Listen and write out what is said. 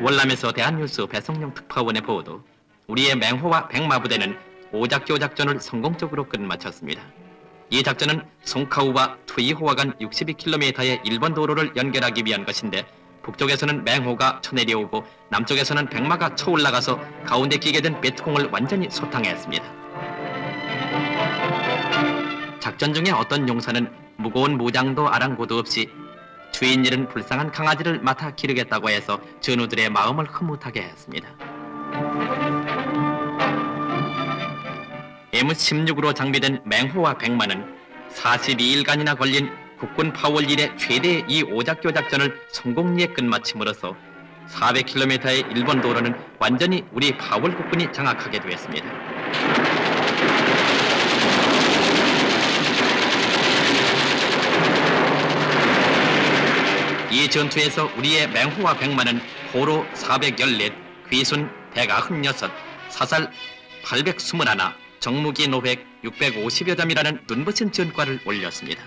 월남에서 대한뉴스 배성룡 특파원의 보도. 우리의 맹호와 백마 부대는 오작교 작전을 성공적으로 끝마쳤습니다. 이 작전은 송카우와 투이호와 간 62km의 일본 도로를 연결하기 위한 것인데 북쪽에서는 맹호가 쳐내려오고 남쪽에서는 백마가 쳐올라가서 가운데 끼게 된 베트콩을 완전히 소탕했습니다. 작전 중에 어떤 용사는 무거운 무장도 아랑곳도 없이 주인 잃은 불쌍한 강아지를 맡아 기르겠다고 해서 전우들의 마음을 흐뭇하게 했습니다. M16으로 장비된 맹호와 백마는 42일간이나 걸린 국군 파월 이래 최대의 이 오작교 작전을 성공리에 끝마침으로써 400km의 일본 도로는 완전히 우리 파월 국군이 장악하게 되었습니다. 이 전투에서 우리의 맹호와 백마는 호로 414, 귀순 196, 사살 821, 정무기 노백 650여 점이라는 눈부신 전과를 올렸습니다.